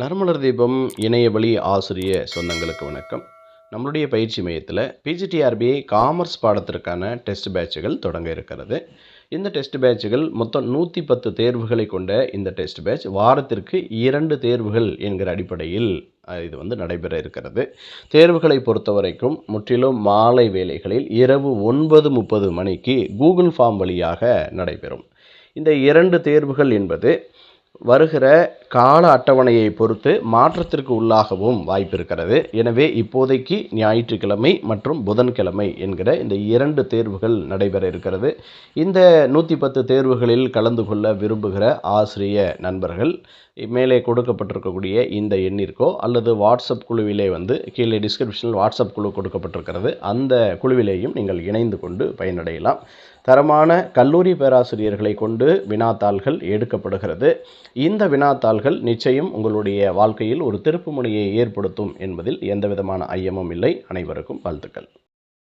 நறுமலர் தீபம் இணைய வழி ஆசிரிய சொந்தங்களுக்கு வணக்கம். நம்மளுடைய பயிற்சி மையத்தில் பிஜிடிஆர்பி காமர்ஸ் பாடத்திற்கான டெஸ்ட் பேட்சுகள் தொடங்க இருக்கிறது. இந்த டெஸ்ட் பேட்சுகள் மொத்தம் நூற்றி பத்து தேர்வுகளை கொண்ட இந்த டெஸ்ட் பேட்ச் வாரத்திற்கு இரண்டு தேர்வுகள் என்கிற அடிப்படையில் இது வந்து நடைபெற இருக்கிறது. தேர்வுகளை பொறுத்த வரைக்கும் முற்றிலும் மாலை வேலைகளில் இரவு ஒன்பது முப்பது மணிக்கு கூகுள் ஃபார்ம் வழியாக நடைபெறும். இந்த இரண்டு தேர்வுகள் என்பது வருகிற கால அட்டவணையை பொறுத்து மாற்றத்திற்கு உள்ளாகவும் வாய்ப்பு இருக்கிறது எனவே இப்போதைக்கு ஞாயிற்றுக்கிழமை மற்றும் புதன்கிழமை என்கிற இந்த இரண்டு தேர்வுகள் நடைபெற இருக்கிறது. இந்த நூற்றி பத்து தேர்வுகளில் கலந்து கொள்ள விரும்புகிற ஆசிரிய நண்பர்கள் மேலே கொடுக்கப்பட்டிருக்கக்கூடிய இந்த எண்ணிற்கோ அல்லது வாட்ஸ்அப் குழுவிலே வந்து கீழே டிஸ்கிரிப்ஷனில் வாட்ஸ்அப் குழு கொடுக்கப்பட்டிருக்கிறது. அந்த குழுவிலேயும் நீங்கள் இணைந்து கொண்டு பயனடையலாம். தரமான கல்லூரி பேராசிரியர்களை கொண்டு வினாத்தாள்கள் எடுக்கப்படுகிறது. இந்த செயல்கள் நிச்சயம் உங்களுடைய வாழ்க்கையில் ஒரு திருப்புமுனையை ஏற்படுத்தும் என்பதில் எந்தவிதமான ஐயமும் இல்லை. அனைவருக்கும் வாழ்த்துக்கள்.